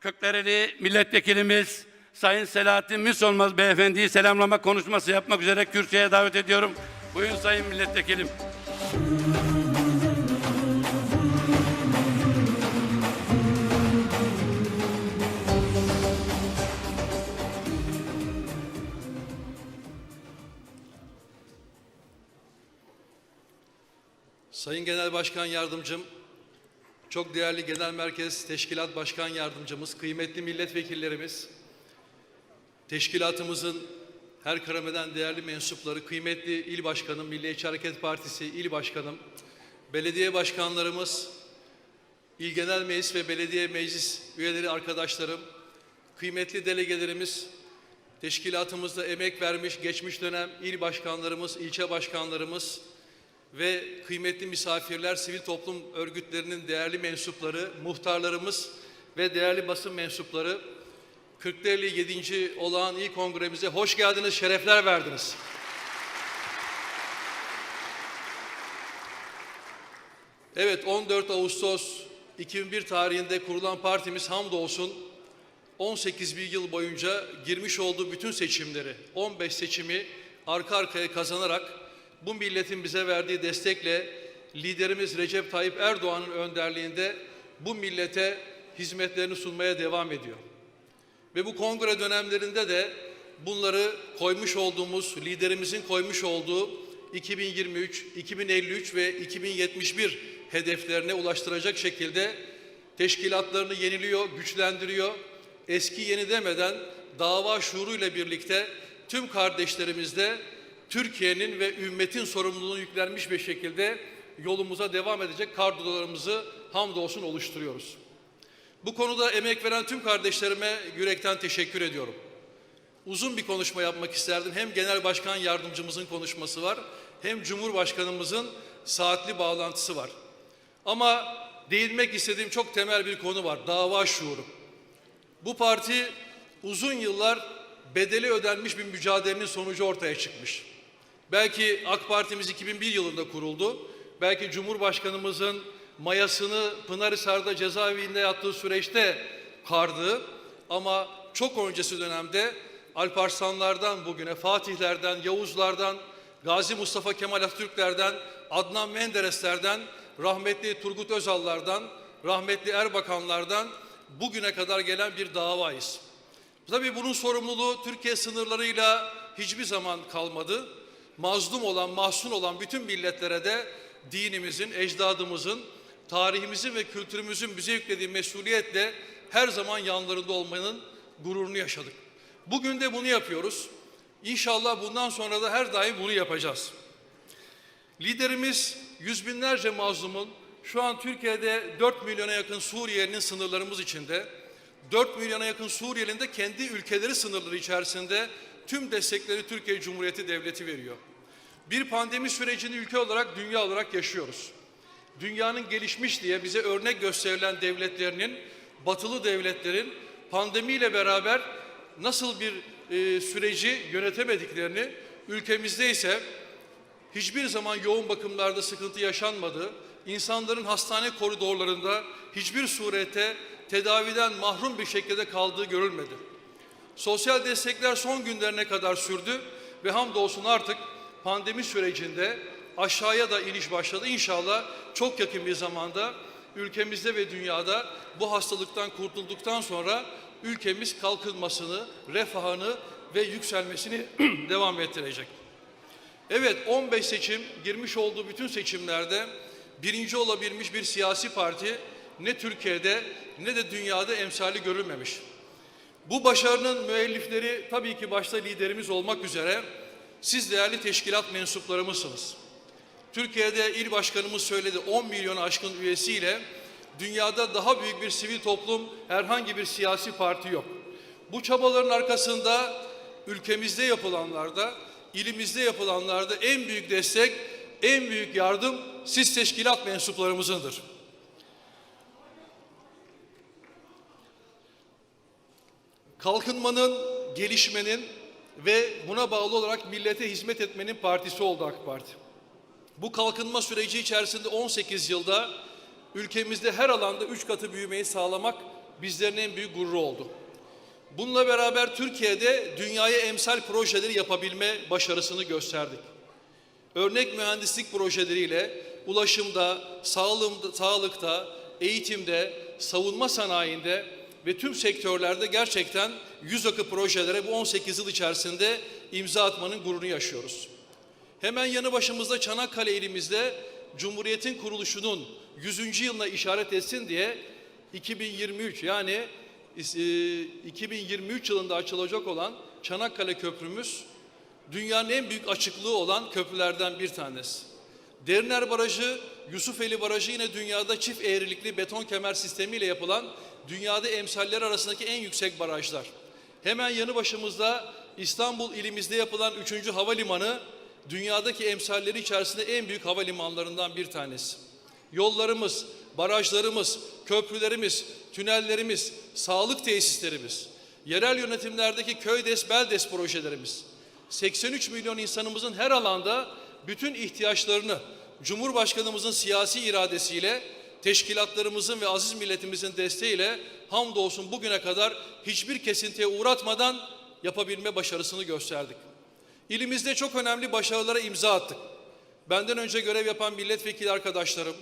Kırklareli milletvekilimiz Sayın Selahattin Müsolmaz beyefendiyi selamlama konuşması yapmak üzere kürsüye davet ediyorum. Buyurun sayın milletvekilim. Sayın Genel Başkan Yardımcım, çok değerli Genel Merkez Teşkilat Başkan Yardımcımız, kıymetli milletvekillerimiz, teşkilatımızın her karameden değerli mensupları, kıymetli il başkanım, Milliyetçi Hareket Partisi il başkanım, belediye başkanlarımız, il genel meclis ve belediye meclis üyeleri arkadaşlarım, kıymetli delegelerimiz, teşkilatımızda emek vermiş geçmiş dönem il başkanlarımız, ilçe başkanlarımız, ve kıymetli misafirler, sivil toplum örgütlerinin değerli mensupları, muhtarlarımız ve değerli basın mensupları 40'lı 7. olağan il kongremize hoş geldiniz, şerefler verdiniz. Evet 14 Ağustos 2001 tarihinde kurulan partimiz hamdolsun 18 bir yıl boyunca girmiş olduğu bütün seçimleri, 15 seçimi arka arkaya kazanarak bu milletin bize verdiği destekle liderimiz Recep Tayyip Erdoğan'ın önderliğinde bu millete hizmetlerini sunmaya devam ediyor. Ve bu kongre dönemlerinde de bunları koymuş olduğumuz, liderimizin koymuş olduğu 2023, 2053 ve 2071 hedeflerine ulaştıracak şekilde teşkilatlarını yeniliyor, güçlendiriyor. Eski yeni demeden dava şuuruyla birlikte tüm kardeşlerimizle Türkiye'nin ve ümmetin sorumluluğunu yüklenmiş bir şekilde yolumuza devam edecek kadrolarımızı hamdolsun oluşturuyoruz. Bu konuda emek veren tüm kardeşlerime yürekten teşekkür ediyorum. Uzun bir konuşma yapmak isterdim. Hem Genel Başkan Yardımcımızın konuşması var, hem Cumhurbaşkanımızın saatli bağlantısı var. Ama değinmek istediğim çok temel bir konu var, dava şuuru. Bu parti uzun yıllar bedeli ödenmiş bir mücadelenin sonucu ortaya çıkmış. Belki AK Partimiz 2001 yılında kuruldu. Belki Cumhurbaşkanımızın mayasını Pınarhisar'da cezaevinde yattığı süreçte kardı. Ama çok öncesi dönemde Alparslanlardan bugüne, Fatihlerden, Yavuzlardan, Gazi Mustafa Kemal Atatürklerden, Adnan Mendereslerden, rahmetli Turgut Özal'lardan, rahmetli Erbakanlardan bugüne kadar gelen bir davayız. Tabii bunun sorumluluğu Türkiye sınırlarıyla hiçbir zaman kalmadı. Mazlum olan, mahzun olan bütün milletlere de dinimizin, ecdadımızın, tarihimizin ve kültürümüzün bize yüklediği mesuliyetle her zaman yanlarında olmanın gururunu yaşadık. Bugün de bunu yapıyoruz. İnşallah bundan sonra da her daim bunu yapacağız. Liderimiz yüz binlerce mazlumun şu an Türkiye'de 4 milyona yakın Suriyelinin sınırlarımız içinde 4 milyona yakın Suriyelinin de kendi ülkeleri sınırları içerisinde tüm destekleri Türkiye Cumhuriyeti Devleti veriyor. Bir pandemi sürecini ülke olarak, dünya olarak yaşıyoruz. Dünyanın gelişmiş diye bize örnek gösterilen devletlerinin, batılı devletlerin pandemiyle beraber nasıl bir e, süreci yönetemediklerini, ülkemizde ise hiçbir zaman yoğun bakımlarda sıkıntı yaşanmadı. İnsanların hastane koridorlarında hiçbir surete tedaviden mahrum bir şekilde kaldığı görülmedi. Sosyal destekler son günlerine kadar sürdü ve hamdolsun artık pandemi sürecinde aşağıya da iniş başladı. İnşallah çok yakın bir zamanda ülkemizde ve dünyada bu hastalıktan kurtulduktan sonra ülkemiz kalkınmasını, refahını ve yükselmesini devam ettirecek. Evet 15 seçim girmiş olduğu bütün seçimlerde birinci olabilmiş bir siyasi parti ne Türkiye'de ne de dünyada emsali görülmemiş. Bu başarının müellifleri tabii ki başta liderimiz olmak üzere siz değerli teşkilat mensuplarımızsınız. Türkiye'de il başkanımız söyledi 10 milyon aşkın üyesiyle dünyada daha büyük bir sivil toplum herhangi bir siyasi parti yok. Bu çabaların arkasında ülkemizde yapılanlarda, ilimizde yapılanlarda en büyük destek, en büyük yardım siz teşkilat mensuplarımızındır. Kalkınmanın, gelişmenin ve buna bağlı olarak millete hizmet etmenin partisi oldu AK Parti. Bu kalkınma süreci içerisinde 18 yılda ülkemizde her alanda üç katı büyümeyi sağlamak bizlerin en büyük gururu oldu. Bununla beraber Türkiye'de dünyaya emsal projeleri yapabilme başarısını gösterdik. Örnek mühendislik projeleriyle ulaşımda, sağlıkta, eğitimde, savunma sanayinde ve tüm sektörlerde gerçekten yüz akı projelere bu 18 yıl içerisinde imza atmanın gururunu yaşıyoruz. Hemen yanı başımızda Çanakkale ilimizde Cumhuriyet'in kuruluşunun 100. yılına işaret etsin diye 2023 yani e, 2023 yılında açılacak olan Çanakkale Köprümüz dünyanın en büyük açıklığı olan köprülerden bir tanesi. Deriner Barajı, Yusufeli Barajı yine dünyada çift eğrilikli beton kemer sistemiyle yapılan dünyada emsaller arasındaki en yüksek barajlar. Hemen yanı başımızda İstanbul ilimizde yapılan 3. havalimanı dünyadaki emsalleri içerisinde en büyük havalimanlarından bir tanesi. Yollarımız, barajlarımız, köprülerimiz, tünellerimiz, sağlık tesislerimiz, yerel yönetimlerdeki köydes, beldes projelerimiz, 83 milyon insanımızın her alanda bütün ihtiyaçlarını Cumhurbaşkanımızın siyasi iradesiyle, teşkilatlarımızın ve aziz milletimizin desteğiyle hamdolsun bugüne kadar hiçbir kesintiye uğratmadan yapabilme başarısını gösterdik. İlimizde çok önemli başarılara imza attık. Benden önce görev yapan milletvekili arkadaşlarım,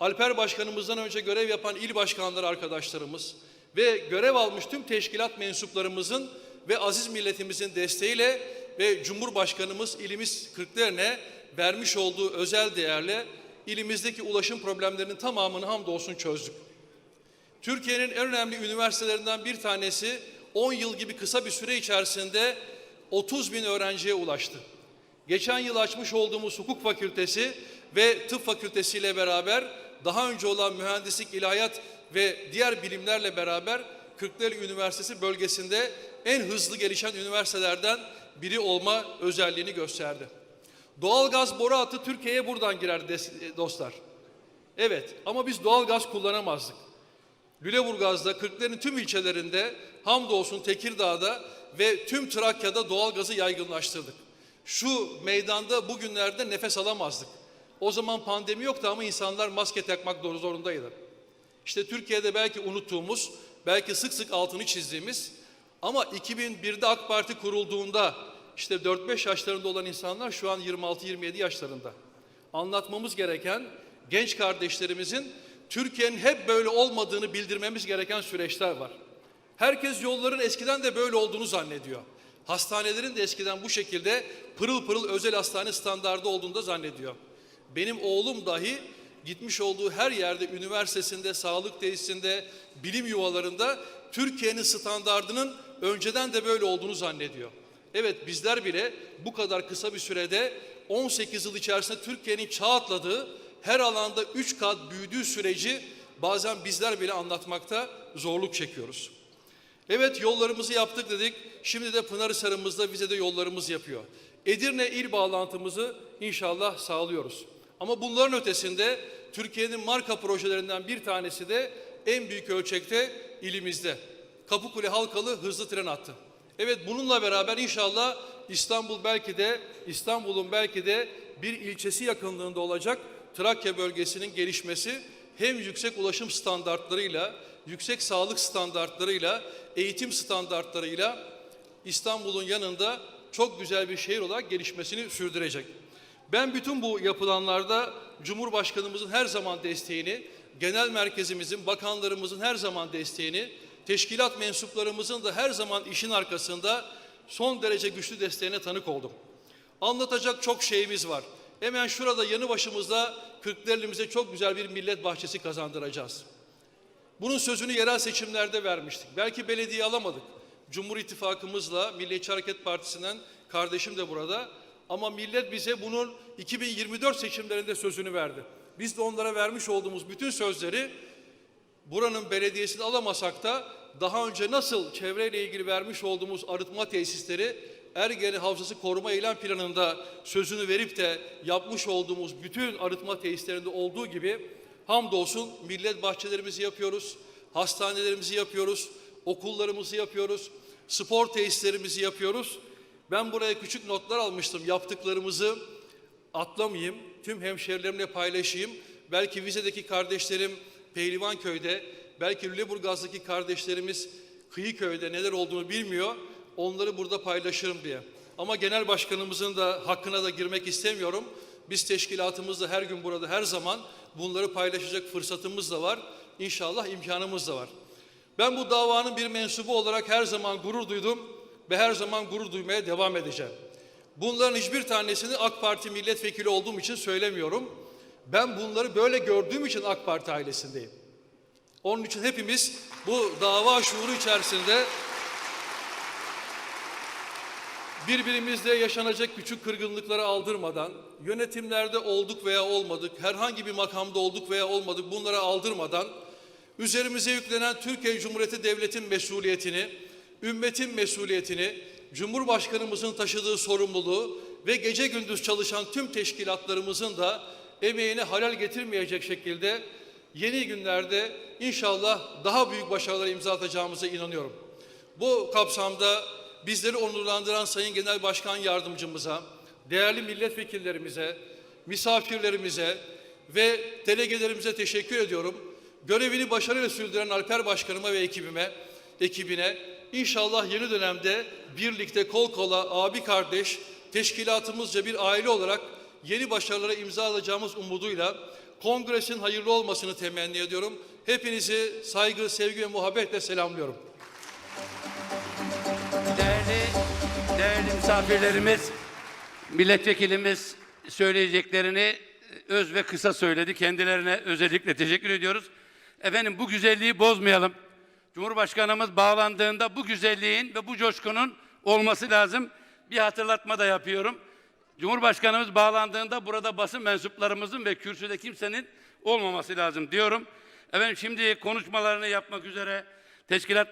Alper Başkanımızdan önce görev yapan il başkanları arkadaşlarımız ve görev almış tüm teşkilat mensuplarımızın ve aziz milletimizin desteğiyle ve Cumhurbaşkanımız ilimiz Kırklareli'ne vermiş olduğu özel değerle ilimizdeki ulaşım problemlerinin tamamını hamdolsun çözdük. Türkiye'nin en önemli üniversitelerinden bir tanesi 10 yıl gibi kısa bir süre içerisinde 30 bin öğrenciye ulaştı. Geçen yıl açmış olduğumuz hukuk fakültesi ve tıp fakültesi ile beraber daha önce olan mühendislik, ilahiyat ve diğer bilimlerle beraber Kırklareli Üniversitesi bölgesinde en hızlı gelişen üniversitelerden biri olma özelliğini gösterdi. Doğalgaz boru hattı Türkiye'ye buradan girer des- dostlar. Evet ama biz doğalgaz kullanamazdık. Lüleburgaz'da, Kırklareli'nin tüm ilçelerinde, hamdolsun Tekirdağ'da ve tüm Trakya'da doğalgazı yaygınlaştırdık. Şu meydanda bugünlerde nefes alamazdık. O zaman pandemi yoktu ama insanlar maske takmak zor- zorundaydı. İşte Türkiye'de belki unuttuğumuz, belki sık sık altını çizdiğimiz ama 2001'de AK Parti kurulduğunda işte 4-5 yaşlarında olan insanlar şu an 26-27 yaşlarında. Anlatmamız gereken genç kardeşlerimizin Türkiye'nin hep böyle olmadığını bildirmemiz gereken süreçler var. Herkes yolların eskiden de böyle olduğunu zannediyor. Hastanelerin de eskiden bu şekilde pırıl pırıl özel hastane standardı olduğunu da zannediyor. Benim oğlum dahi gitmiş olduğu her yerde, üniversitesinde, sağlık tesisinde, bilim yuvalarında Türkiye'nin standardının önceden de böyle olduğunu zannediyor. Evet bizler bile bu kadar kısa bir sürede 18 yıl içerisinde Türkiye'nin çağ atladığı her alanda 3 kat büyüdüğü süreci bazen bizler bile anlatmakta zorluk çekiyoruz. Evet yollarımızı yaptık dedik. Şimdi de Pınarhisar'ımızda bize de yollarımız yapıyor. Edirne il bağlantımızı inşallah sağlıyoruz. Ama bunların ötesinde Türkiye'nin marka projelerinden bir tanesi de en büyük ölçekte ilimizde. Kapıkule Halkalı hızlı tren hattı. Evet bununla beraber inşallah İstanbul belki de İstanbul'un belki de bir ilçesi yakınlığında olacak Trakya bölgesinin gelişmesi hem yüksek ulaşım standartlarıyla, yüksek sağlık standartlarıyla, eğitim standartlarıyla İstanbul'un yanında çok güzel bir şehir olarak gelişmesini sürdürecek. Ben bütün bu yapılanlarda Cumhurbaşkanımızın her zaman desteğini, genel merkezimizin, bakanlarımızın her zaman desteğini, teşkilat mensuplarımızın da her zaman işin arkasında son derece güçlü desteğine tanık oldum. Anlatacak çok şeyimiz var. Hemen şurada yanı başımızda Kırklareli'mize çok güzel bir millet bahçesi kazandıracağız. Bunun sözünü yerel seçimlerde vermiştik. Belki belediye alamadık. Cumhur İttifakımızla Milliyetçi Hareket Partisi'nden kardeşim de burada. Ama millet bize bunun 2024 seçimlerinde sözünü verdi. Biz de onlara vermiş olduğumuz bütün sözleri buranın belediyesini alamasak da daha önce nasıl çevreyle ilgili vermiş olduğumuz arıtma tesisleri Ergene Havzası Koruma Eylem Planı'nda sözünü verip de yapmış olduğumuz bütün arıtma tesislerinde olduğu gibi hamdolsun millet bahçelerimizi yapıyoruz, hastanelerimizi yapıyoruz, okullarımızı yapıyoruz, spor tesislerimizi yapıyoruz. Ben buraya küçük notlar almıştım yaptıklarımızı atlamayayım, tüm hemşerilerimle paylaşayım. Belki Vize'deki kardeşlerim Pehlivanköy'de, Belki Lüleburgaz'daki kardeşlerimiz Kıyıköy'de neler olduğunu bilmiyor. Onları burada paylaşırım diye. Ama genel başkanımızın da hakkına da girmek istemiyorum. Biz teşkilatımızda her gün burada her zaman bunları paylaşacak fırsatımız da var. İnşallah imkanımız da var. Ben bu davanın bir mensubu olarak her zaman gurur duydum ve her zaman gurur duymaya devam edeceğim. Bunların hiçbir tanesini AK Parti milletvekili olduğum için söylemiyorum. Ben bunları böyle gördüğüm için AK Parti ailesindeyim. Onun için hepimiz bu dava şuuru içerisinde birbirimizle yaşanacak küçük kırgınlıkları aldırmadan, yönetimlerde olduk veya olmadık, herhangi bir makamda olduk veya olmadık bunlara aldırmadan, üzerimize yüklenen Türkiye Cumhuriyeti Devleti'nin mesuliyetini, ümmetin mesuliyetini, Cumhurbaşkanımızın taşıdığı sorumluluğu ve gece gündüz çalışan tüm teşkilatlarımızın da emeğine halal getirmeyecek şekilde yeni günlerde inşallah daha büyük başarılara imza atacağımıza inanıyorum. Bu kapsamda bizleri onurlandıran Sayın Genel Başkan Yardımcımıza, değerli milletvekillerimize, misafirlerimize ve delegelerimize teşekkür ediyorum. Görevini başarıyla sürdüren Alper Başkanıma ve ekibime, ekibine inşallah yeni dönemde birlikte kol kola abi kardeş teşkilatımızca bir aile olarak yeni başarılara imza alacağımız umuduyla kongresin hayırlı olmasını temenni ediyorum. Hepinizi saygı, sevgi ve muhabbetle selamlıyorum. Değerli, değerli misafirlerimiz, milletvekilimiz söyleyeceklerini öz ve kısa söyledi. Kendilerine özellikle teşekkür ediyoruz. Efendim bu güzelliği bozmayalım. Cumhurbaşkanımız bağlandığında bu güzelliğin ve bu coşkunun olması lazım. Bir hatırlatma da yapıyorum. Cumhurbaşkanımız bağlandığında burada basın mensuplarımızın ve kürsüde kimsenin olmaması lazım diyorum. Efendim şimdi konuşmalarını yapmak üzere teşkilat